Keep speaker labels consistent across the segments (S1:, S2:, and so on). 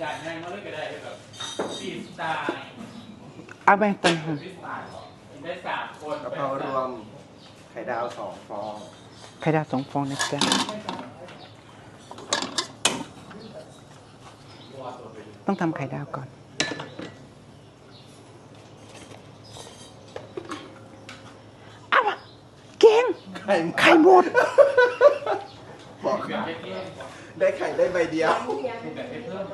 S1: จานง่ายมาเลยก็ได้แบบซีสไตล์
S2: เอาไปตัง
S1: ซีสไตล์กินได้สามคน
S3: กะเพรารวมไข่ดาวสองฟอง
S2: ไข่ดาวสองฟองนะจ๊ะต้องทำไข่ดาวก่อนเอาวะเก่ง
S3: ไข่
S2: ไข่หมด
S3: บอก
S1: แบบเท่
S3: ได้ไข่ได้ใบเดียว
S1: ๆแบบเพิ่ม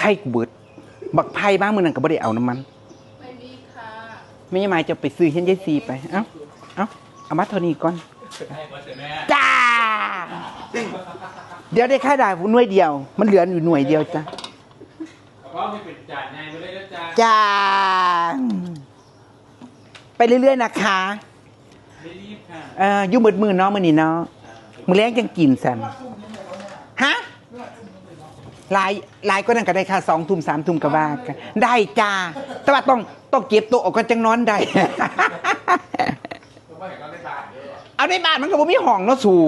S2: ไข่กูเบิด บักไผ่บ้างมือนั่นก็บ่ได้เอาน้ำมัน
S4: ไม่มีค่ะ
S2: ไม่ยังไงจะไปซื้อเห็นยายซีไป เอ้า เอ้าเอามาเท่านี้ก่อน
S1: ให้มาเสร็จแม่
S2: จ้า เดี๋ยวได้ค่าดาวหน่วยเดียว มันเหลืออยู่หน่วยเดียวจ้ะ
S1: แล้วก็ให้เป็นจานง่ายมาเลยนะจ๊ะ
S2: จ้า ไปเรื่อยๆนะคะ
S1: ไม่รีบค่ะ
S2: เอ่ออยู่มืดมือเนาะมื้อนี้เนาะ มื้อแรงจังกินสันฮะหลายหลายก็นั่นก็ได้ค่ะสองทุ่มสามทุ่มก็ว่ากันได้จ้าแต่ว่าต้องต้องเก็บโต๊ะออกก็จังนอนได้
S1: เพราะว่าเห็นก็ได้บาทเยอะ
S2: เอาในบ้านมันก็บ่มีห้องเนาะสู่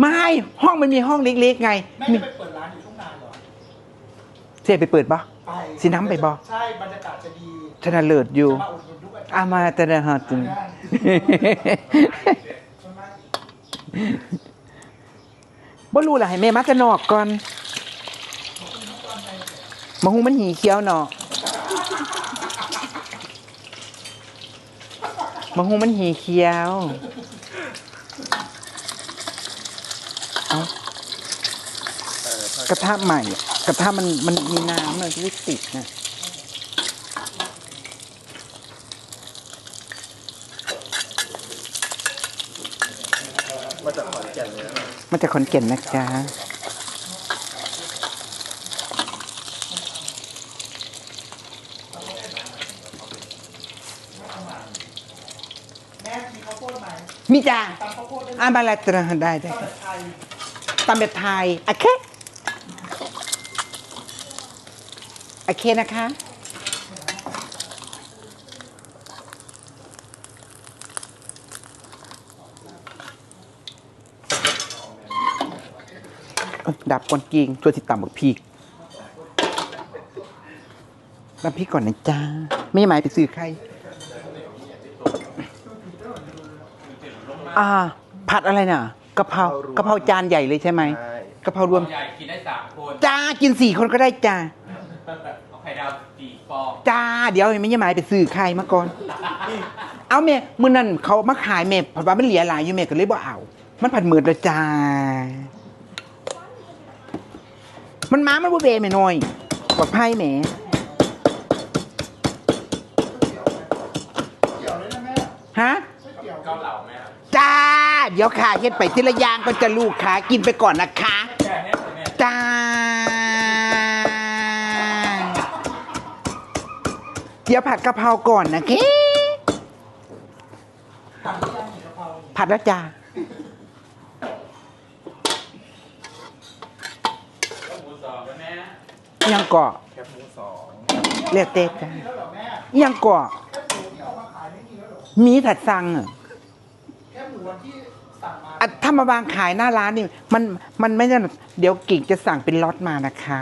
S2: ไม่ห้องมันมีห้องเล็กๆไง
S5: แม่
S2: มี
S5: จะไปเปิดร้านอยู่ช่วงนานเหรอ
S2: เสียไปเปิดบ่
S5: ไป
S2: สิน้ำไปบ่
S5: ใช่บรรยากาศจะดี
S2: ชนะเลิศอยู่
S5: จะมาอุดหนุนทุกอาทิตย์
S2: อามาแต่ละหาตึง
S5: ใช่ไหม
S2: บ่รู้ล่ะให้แม่มาจะนอกก่อนมาหูมันหีเขียวเนาะมาหูมันหีเขียวเอากระทะใหม่ กระทะมันมันมีน้ำมันไม่ติดนะ
S3: มาจา กขอนแก่นเลยนะ
S2: มาจากขอนแก่นนะจ๊ะ
S5: แม่มีข้าวโพดไหม
S2: มีจ้า
S5: ตำข้าวโพดได้ไหม
S2: อ่ามาละจ้ะได้ได้
S5: ตำแบบไทย
S2: ตามแบบไทยโอเคโอเคนะคะ ดับก่อนกิงช่วยติดตามบักพีกน้ำพริกก่อนนะจ้า ไม่หมายไปซื้อใคร อ่า ผัดอะไรน่ะกะเพรากะเพราจานใหญ่เลยใช่ไหม
S3: ใช่
S2: กะเพรารวม
S1: ใหญ่กินได้สามคน
S2: จ้ากินสี่คนก็ได้จ้า
S1: เอาไข่ดาวสี่ฟอง
S2: จ้า เดี๋ยวไม่ยังหมายไปซื้อใครมาก่อน เอาเมย์มื่อนั้นเขามาขายเมย์ผัดว่ามันเหลียหลายอยู่เมย์ก็เลยบ่เอา มันผัดหมื่นแล้วจ้า มันม้ามันบ่เบแม่น้อยบอกไพ่แหม
S5: เกี่ยวเลยนะแม่
S2: ฮะ
S5: ไม่เกี่ยว
S1: เกาเหลาไหมครับ
S2: จ้า เดี๋ยวขาเฮ็ดไปทีละอย่างก็จะลูกขากินไปก่อนนะคะ
S1: แค่นี้แม่
S2: จ้าเดี๋ยวผัดกะเพราก่อนนะเค
S5: ตังค์ย่างกะเพรา
S2: ผัดแล้วจ้า
S1: ก็หมูสองแล้วแม่
S2: ยังเกาะ
S3: แคบหมูสอง
S2: เรียกเต้จ้า
S5: แล้วเหรอแม่
S2: ยังเกาะ
S5: แค่หมูที่เอามาขายไม่มีแล้วเหรอ
S2: มีถัดสั่งอะ
S5: แค่หมูวันที่สั่งมา
S2: อะถ้ามาวางขายหน้าร้านนี่ มันมันไม่ใช่เดี๋ยวกิ่งจะสั่งเป็นล็อตมานะคะ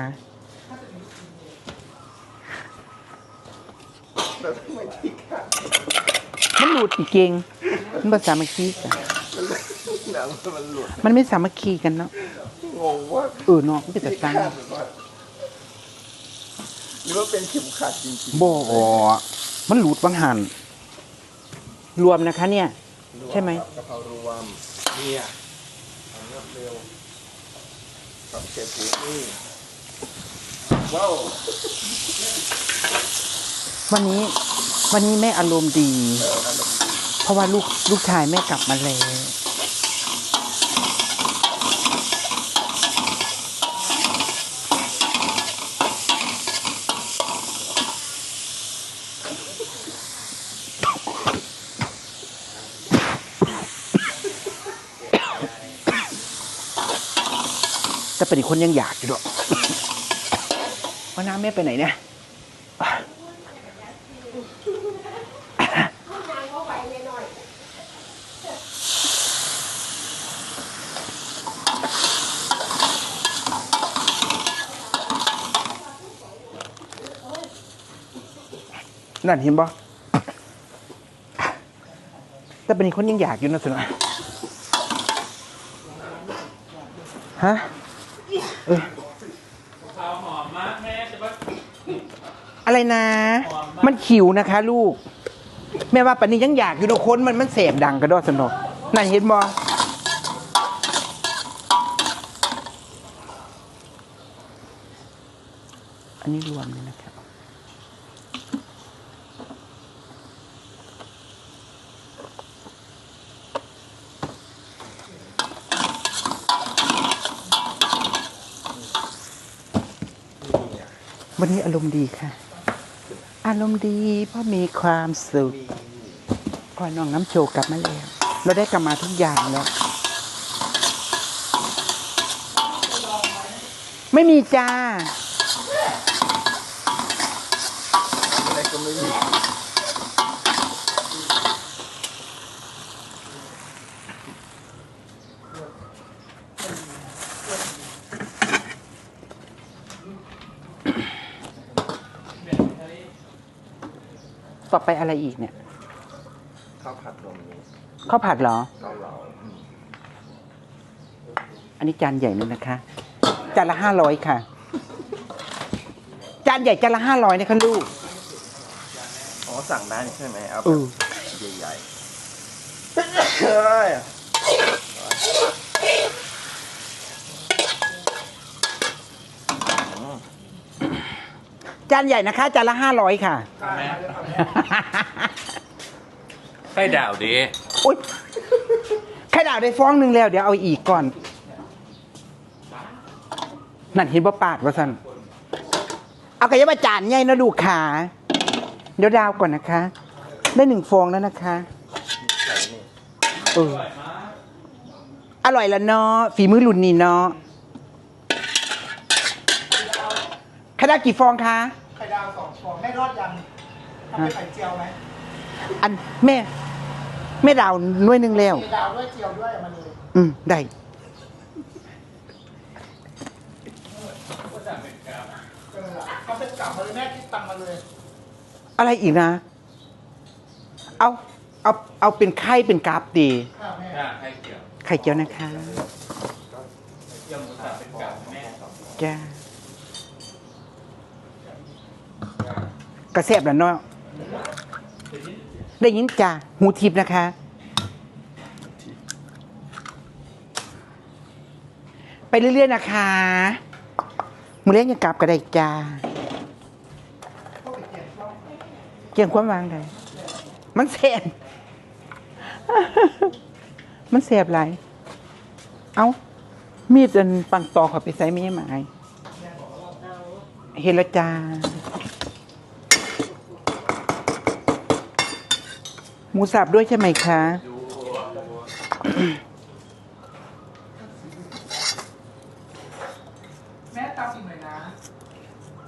S3: แล้วทำไมที่ขาด
S2: มันหลุดอีกเก่งมันภาษามัคคีกัน
S3: หนังมันหลุด
S2: มันไม่สามัคคีกันเนาะ
S3: งงว่า
S2: เออเนาะมันเป็นแต่
S3: ที่
S2: สั่ง
S3: ขาด หรือว่าหรือว่าเป็นเข็มขัดจริง
S2: บ่มันหลุดบางหันรวมนะคะ เนี่ย
S3: ๆ
S2: ใช่ไหม
S3: กะเพรารวมเนี่ยทำรวดเร็วกับเชฟผูนี่ว้าว
S2: วันนี้ วันนี้แม่อารมณ์ดี เพราะว่าลูกลูกชายแม่กลับมาแล้ว แต่เป็นอีกคนยังอยากอยู่ด้วยว่าน้าแม่ไปไหนเนี่ยนั่นเห็นบ่แต่เป็นคนยังอยากอยู่นะสินะฮะ เออ
S1: ข้าวหอมมากแม่จะว่า
S2: อะไรนะ มันขิวนะคะ ลูก แม่ว่าปันนี้ยังอยากอยู่นะคนมันมันเสพดังกระโดดสนกนั่นเห็นบออันนี้รวมเลยนะคะ วันนี้อารมณ์ดีค่ะ อารมณ์ดีเพราะมีความสุขพอน้องน้ำโชว์กลับมาแล้ว เราได้กลับมาทุกอย่างแล้ว ไม่มีจ้า
S3: อะไรก็ไม่มี
S2: ต่อไปอะไรอีกเนี่ย
S3: ข้าวผัดนมนี้
S2: ข้าวผัดเหรอ
S3: เกาเหลาอืม
S2: อันนี้จานใหญ่เลยนะคะ จานละห้าร้อยค่ะ จานใหญ่จานละห้าร้อยนะคะลูก
S3: อ๋อสั่งได้ใช่ไหมเอา
S2: เอ
S3: แบ
S2: อ
S3: บใหญ่ๆเฮ้ย
S2: จานใหญ่นะคะจานละห้าร้อยค่ะ
S1: แม่ไข่ดาวดิ
S2: อุ้ยไข่ดาวได้ฟองหนึ่งแล้ว เดี๋ยวเอาอีกก่อน นั่นเห็นบ่ปาดว่าสันเอากระยาบาจานใหญ่นะลูกขาเดี๋ยวดาวก่อนนะคะ ได้หนึ่งฟองแล้วนะคะ
S3: ใส่นี่
S2: เอออร่อยละเนาะฝีมือรุ่นนี้เนาะไข่ดาวกี่ฟองคะ
S5: ไข่ดาวสองฟองแม่ทอดยังทำเป็นไข่เจียวไหม
S2: อันแม่ แม่ดาวหน้วยหนึ่งแล้ว
S5: ไข่ดาวด้วยเจียวด้วยเอามาเลย
S2: อืมได้
S5: เออทำเป็นกลับมาเลยแม่คิดตังค์มาเลย
S2: อะไรอีกนะ เอาเอาเอาเป็นไข่เป็นกราบดี
S5: ค่ะแม่
S1: จ้าไข่เกี่ยว
S2: ไข่เจียวนะคะ
S1: เกี่ยวหมูสับเป็นกับแม่
S2: จ้า กระแซบแล้วเนาะได้ยินจ้าหูทิพย์นะคะ ไปเรื่อย ๆ นะคะมือเลี้ยงยังกลับก็ได้จ้าเกี่ยงความวางได้มันแสบมันแสบหลายเอามีดอันปังตอขอไปใส่ไม่ยังหมายเฮลจ้า มูสับด้วยใช่ไหมคะ
S5: แม่ตำอีกหน่อยนะ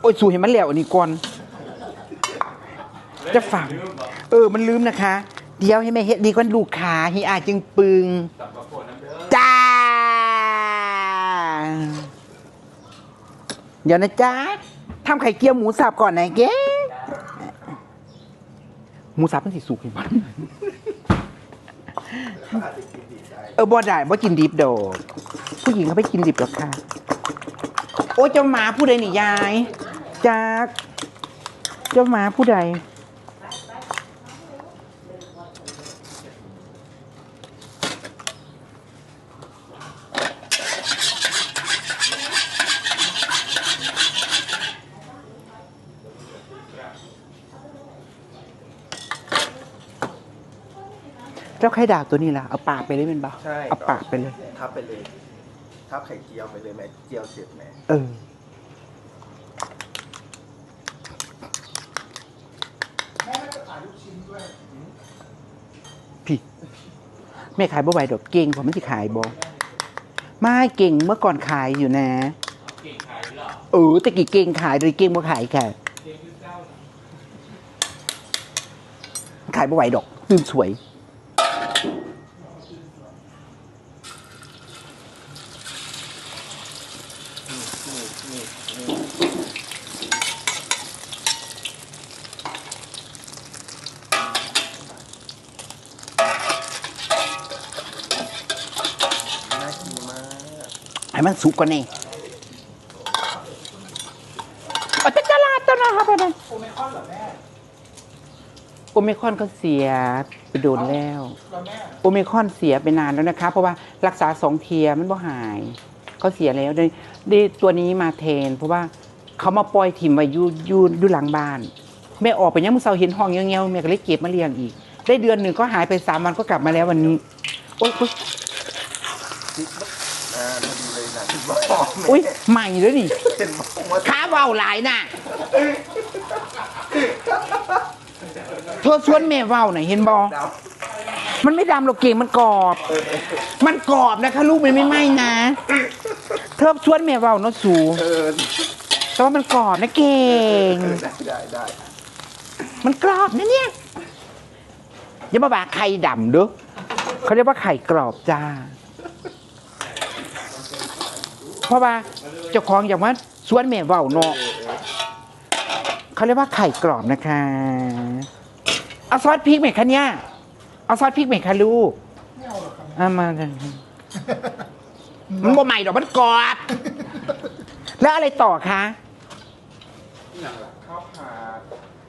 S2: โอ้ยสูเห็นมันแล้วอันนี้ก่อน จะฝัง เออ มันลืมนะคะ เดี๋ยวให้แม่เฮ็ดดีก่อนลูกขาให้อาจึงปึง
S1: สับกระโปรงน้ำเด้อ
S2: จ้า เดี๋ยวนะจ๊ะทำไข่เกี๊ยวหมูสับก่อนนะเก๊ หมูสับมันสิสุกเห็นมั้ย
S3: อาจจะกินดีได้
S2: เออบ่ได้บ่กินดิบดอกผู้หญิงเขาไปกินดิบหรอกค่ะ โอ้ยเจ้าหมาผู้ใดนี่ยายจากเจ้าหมาผู้ใด เจ้าไข่ดาวตัวนี้ล่ะเอาปากไปเลยเป็นบ่า
S3: ใช่
S2: เอาปากไปเลย
S3: ทับไปเลย ทับไข่เจียวไปเลยแม่เจียวเสร็จแม่
S2: เออ
S5: แม่ไม่จะขายลูกชิ้นด้วย
S2: พี่แม่ขายบ่ไหวดอกเก่งผมมันจะขายบ่ไม่เก่งเมื่อก่อนขายอยู่นะ
S1: เก่งขายหรอ
S2: เออแต่กี่เก่งขายโดยเก่งบ่ขายค่ะ
S1: เก่งคือเจ้า
S2: ขายบ่ไหวดอกตื่นสวย
S3: นี่นี่นี่
S2: ให้มันสุกกว่านี้เอาจะจะลาดตัวนะครับไปเลย
S5: โอเมคอนเหรอแม่
S2: โอเมคอนก็เสียไปโดนแล้ว
S5: แล้วแม่
S2: โอเมคอนเสียไปนานแล้วนะคะ เพราะว่ารักษาสองเทียมันบ่หายเขาเสียแล้วได้ได้ตัวนี้มาแทน เพราะว่าเขามาปล่อยถิ่มไว้อยู่อยู่อยู่หลังบ้าน แม่ออกไปยังมือเสาเห็นห้องเงี้ยวๆแม่ก็เลยเก็บมาเลี้ยงอีก ได้เดือนหนึ่งก็หายไปสามวันก็กลับมาแล้ววันนี้ โอ๊ยโอ๊ย
S3: อ่า อดีเลยนะที่บอก
S2: อุ๊ยใหม่เลยนี่
S3: เห็นบอกว่า
S2: ขาเบาหลายน่ะ เธอชวนแม่เว้าหน่อยเห็นบอ
S3: ดาว
S2: มันไม่ดำหรอกเก่งมันกรอบ มันกรอบนะคะลูกมันไม่ไหม้นะ เธอชวนแม่เว้าเนาะสู
S3: เออ
S2: แต่ว่ามันกรอบนะเก่ง
S3: ได้ได้ได้
S2: มันกรอบนะเนี่ยอย่ามาบอกไข่ดำเด้อเขาเรียกว่าไข่กรอบจ้า เพราะว่าเจ้าของอย่างว่าสวนแม่เว้าเนาะเขาเรียกว่าไข่กรอบนะคะเอาซอสพริกไหมคะเนี่ยเอาซอสพริกไหมคะลูก
S5: เอารอกครับ
S2: เอามาเลยมันบ่ใหม่หรอกมันกรอบแล้วอะไรต่อคะ
S3: ข้าวผัด